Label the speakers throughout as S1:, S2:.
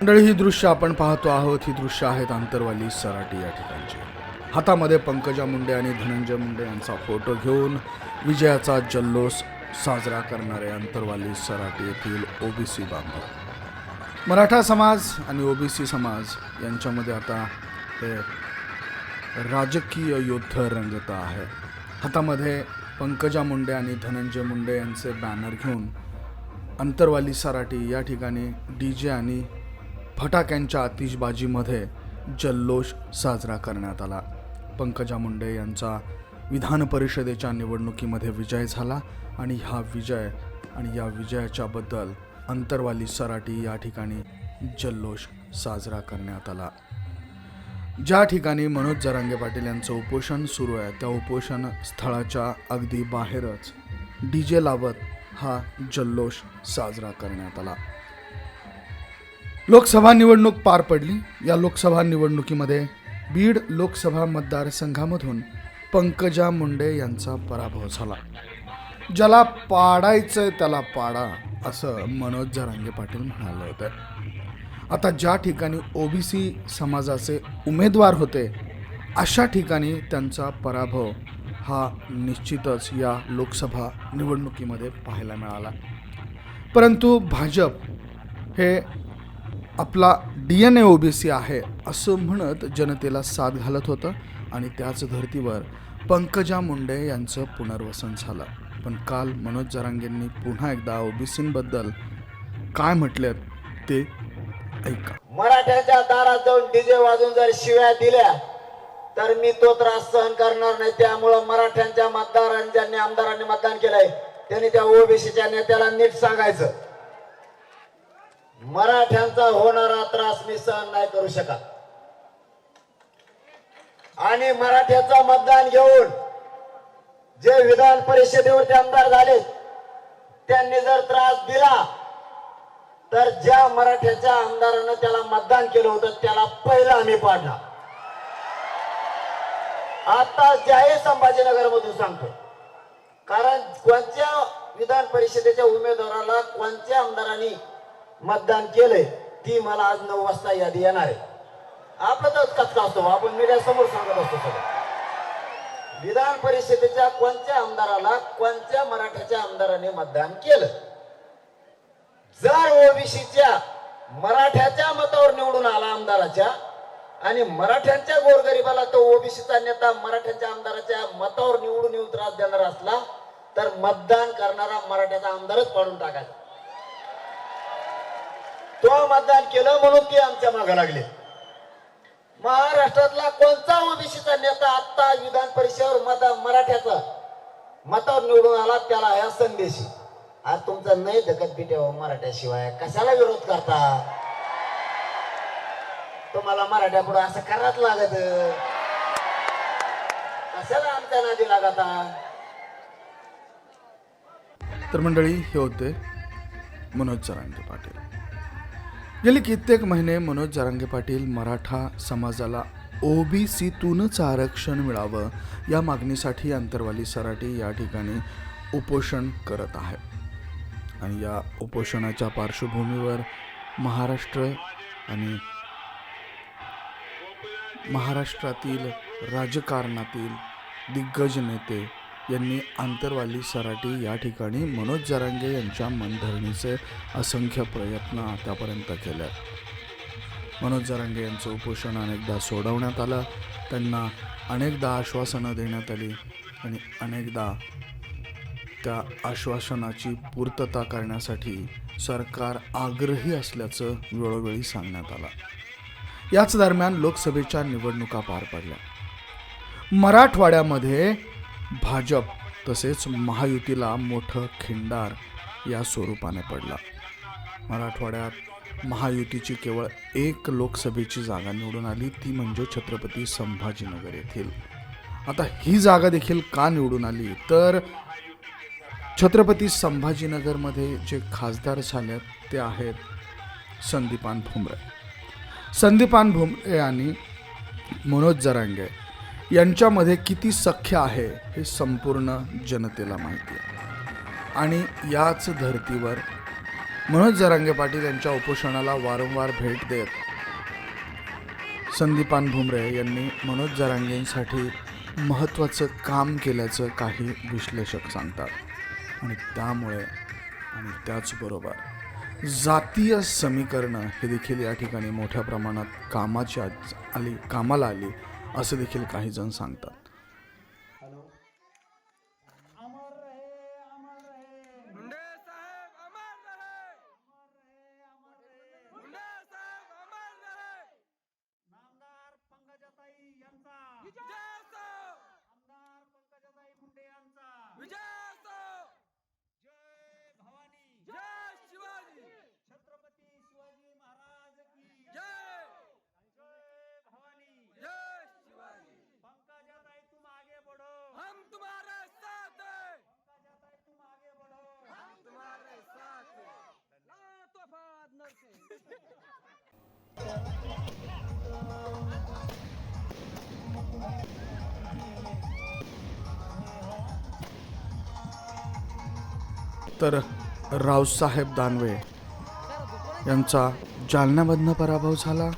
S1: मंडळी ही दृश्य आपण पाहतो आहोत. ही दृश्य आहेत आंतरवाली सराटी या ठिकाणची. हातामध्ये पंकजा मुंडे आणि धनंजय मुंडे यांचा फोटो घेऊन विजयाचा जल्लोष साजरा करणारे आंतरवाली सराटी येथील ओबीसी बांधव. मराठा समाज आणि ओबीसी समाज यांच्यामध्ये आता ते राजकीय युद्ध रंगत आहे. हातामध्ये पंकजा मुंडे आणि धनंजय मुंडे यांचे बॅनर घेऊन अंतरवाली सराटी या ठिकाणी डी जे आणि फटाक्यांच्या आतिषबाजीमध्ये जल्लोष साजरा करण्यात आला. पंकजा मुंडे यांचा विधान परिषदेच्या निवडणुकीमध्ये विजय झाला आणि हा विजय आणि या विजयाच्याबद्दल अंतरवाली सराटी या ठिकाणी जल्लोष साजरा करण्यात आला. ज्या ठिकाणी मनोज जरांगे पाटील यांचं उपोषण सुरू आहे त्या उपोषण स्थळाच्या अगदी बाहेरच डी जे लावत हा जल्लोष साजरा करण्यात आला. लोकसभा निवडणूक पार पडली. या लोकसभा निवडणुकीमध्ये बीड लोकसभा मतदारसंघामधून पंकजा मुंडे यांचा पराभव झाला. ज्याला पाडायचं त्याला पाडा असं मनोज जरांगे पाटील म्हणाले होते. आता ज्या ठिकाणी ओबीसी समाजाचे उमेदवार होते अशा ठिकाणी त्यांचा पराभव हा निश्चितच या लोकसभा निवडणुकीमध्ये पाहायला मिळाला. परंतु भाजप हे आपला डी एन ए ओबीसी आहे असं म्हणत जनतेला साथ घालत होतं आणि त्याच धर्तीवर पंकजा मुंडे यांचं पुनर्वसन झालं. पण काल मनोज जरांगेंनी पुन्हा एकदा ओबीसींबद्दल काय म्हटले ते ऐका.
S2: मराठ्याच्या दारात जाऊन डीजे वाजून जर शिव्या दिल्या तर मी तो त्रास सहन करणार नाही. त्यामुळं मराठ्यांच्या मतदारांनी ज्यांनी आमदारांनी मतदान केलंय त्यांनी त्या ओबीसीच्या नेत्याला नीट सांगायचं. मराठ्यांचा होणारा त्रास मी सहन नाही करू शकत. आणि मराठ्याचं मतदान घेऊन जे विधान परिषदेवरती आमदार झाले त्यांनी जर त्रास दिला तर ज्या मराठ्याच्या आमदारानं त्याला मतदान केलं होतं त्याला पहिलं आम्ही पाडला. आता ज्याही संभाजीनगर मधून सांगतो. कारण कोणत्या विधान परिषदेच्या उमेदवाराला कोणत्या आमदारांनी मतदान केलंय ती मला आज नऊ वाजता यादी येणार आहे. आपला तर कचका असतो आपण मीडिया समोर सांगत असतो सगळं. विधान परिषदेच्या कोणत्या आमदाराला कोणत्या मराठ्याच्या आमदाराने मतदान केलं? जर ओबीसीच्या मराठ्याच्या मतावर निवडून आला आमदाराच्या आणि मराठ्यांच्या गोरगरिबाला तो ओबीसीचा नेता मराठ्यांच्या आमदाराच्या मतावर निवडून येऊन त्रास देणार असला तर मतदान करणारा मराठ्याचा आमदारच पाडून टाकायचा. तो मतदान केलं म्हणून ते आमच्या मागे लागले. महाराष्ट्रातला कोणता ओबीसीचा नेता आता विधान परिषदेवर मता मराठ्याचा मतावर निवडून आला त्याला ह्या संदेशी आज तुमचा नाही धकत पिटेव मराठ्याशिवाय. कशाला विरोध करता? तुम्हाला मराठ्या पुढे असं कराच लागत. कशाला आमच्या नादी लागता?
S1: तर मंडळी हे होते मनोज जरांगे पाटील. गेली कित्येक महिने मनोज जारंगे पाटील मराठा समाजाला ओबीसीतूनच आरक्षण मिळावं या मागणीसाठी अंतरवाली सराटी या ठिकाणी उपोषण करत आहे. आणि या उपोषणाच्या पार्श्वभूमीवर महाराष्ट्र आणि महाराष्ट्रातील राजकारणातील दिग्गज नेते यांनी आंतरवाली सराटी या ठिकाणी मनोज जरांगे यांच्या मनधरणीचे असंख्य प्रयत्न आतापर्यंत केले. आहेत. मनोज जरांगे यांचं उपोषण अनेकदा सोडवण्यात आलं. त्यांना अनेकदा आश्वासनं देण्यात आली आणि अनेकदा त्या आश्वासनाची पूर्तता करण्यासाठी सरकार आग्रही असल्याचं वेळोवेळी सांगण्यात आलं. याच दरम्यान लोकसभेच्या निवडणुका पार पडल्या. मराठवाड्यामध्ये भाजप तसेच महायुतीला मोठं खिंडार या स्वरूपाने पडला. मराठवाड्यात महायुतीची केवळ एक लोकसभेची जागा निवडून आली ती म्हणजे छत्रपती संभाजीनगर येथील. आता ही जागा देखील का निवडून आली? तर छत्रपती संभाजीनगरमध्ये जे खासदार झाले ते आहेत संदीपान भुमरे. संदीपान भुमरे आणि मनोज जरांगे. यांच्यामध्ये किती सख्य आहे हे संपूर्ण जनतेला माहिती आहे. आणि याच धर्तीवर मनोज जरांगे पाटील यांच्या उपोषणाला वारंवार भेट देत संदीपान भुमरे यांनी मनोज जरांगेंसाठी महत्त्वाचं काम केल्याचं काही विश्लेषक सांगतात. आणि त्यामुळे आणि त्याचबरोबर जातीय समीकरणं हे देखील या ठिकाणी मोठ्या प्रमाणात कामाची आली कामाला आली. असं देखील काही जण सांगतात
S3: मुंडे साहेब अमर रहे मुंडे साहेब अमर रहे
S4: नामदार पंकजाताई यांचा
S3: विजय असो
S4: आमदार पंकजाताई मुंडे यांचा
S3: विजय असो
S4: जय भवानी
S3: जय शिवाजी
S4: छत्रपती शिवाजी महाराज की
S3: जय
S4: जय भवानी
S3: जय शिवाजी
S4: पंकजाताई तुम आगे बढ़ो
S3: हम तुम्हारे साथ हैं
S4: पंकजाताई तुम आगे बढ़ो
S3: हम तुम्हारे साथ हैं ला तोफात नरसे
S1: तर रावसाहेब दानवे यांचा जालन्यामधनं पराभव झाला.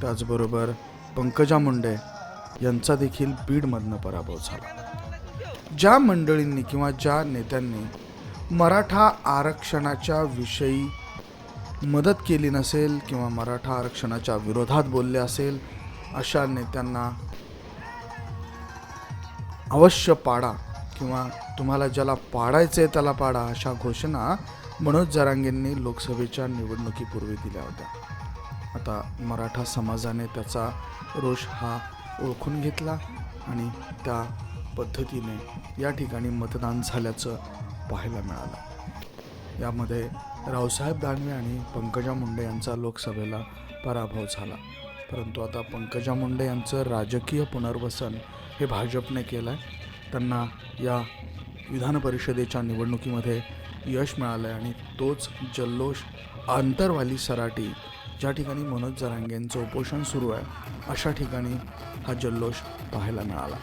S1: त्याचबरोबर पंकजा मुंडे यांचा देखील बीडमधनं पराभव झाला. ज्या मंडळींनी किंवा ज्या नेत्यांनी मराठा आरक्षणाच्या विषयी मदत केली नसेल किंवा मराठा आरक्षणाच्या विरोधात बोलले असेल अशा नेत्यांना अवश्य पाडा किंवा तुम्हाला ज्याला पाडायचं आहे त्याला पाडा अशा घोषणा मनोज जरांगेंनी लोकसभेच्या निवडणुकीपूर्वी दिल्या होत्या. आता मराठा समाजाने त्याचा रोष हा ओळखून घेतला आणि त्या पद्धतीने या ठिकाणी मतदान झाल्याचं पाहायला मिळालं. यामध्ये रावसाहेब दानवे आणि पंकजा मुंडे यांचा लोकसभेला पराभव झाला. परंतु आता पंकजा मुंडे यांचं राजकीय पुनर्वसन हे भाजपने केलं आहे त्यांना या विधान परिषदेच्या निवडणुकीमध्ये यश मिळालं आहे आणि तोच जल्लोष आंतरवाली सराटी ज्या ठिकाणी मनोज जरांगेंचं उपोषण सुरू आहे अशा ठिकाणी हा जल्लोष पाहायला मिळाला.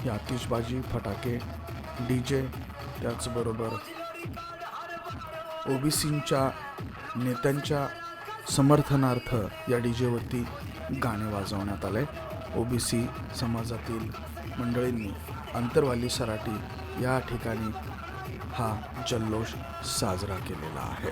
S1: ही आतिषबाजी फटाके डी जे त्याचबरोबर ओबीसींच्या नेत्यांच्या समर्थनार्थ या डी जेवरती गाणे वाजवण्यात आले. ओबीसी समाजातील मंडळींनी अंतरवाली सराटी या ठिकाणी हा जल्लोष साजरा केलेला आहे.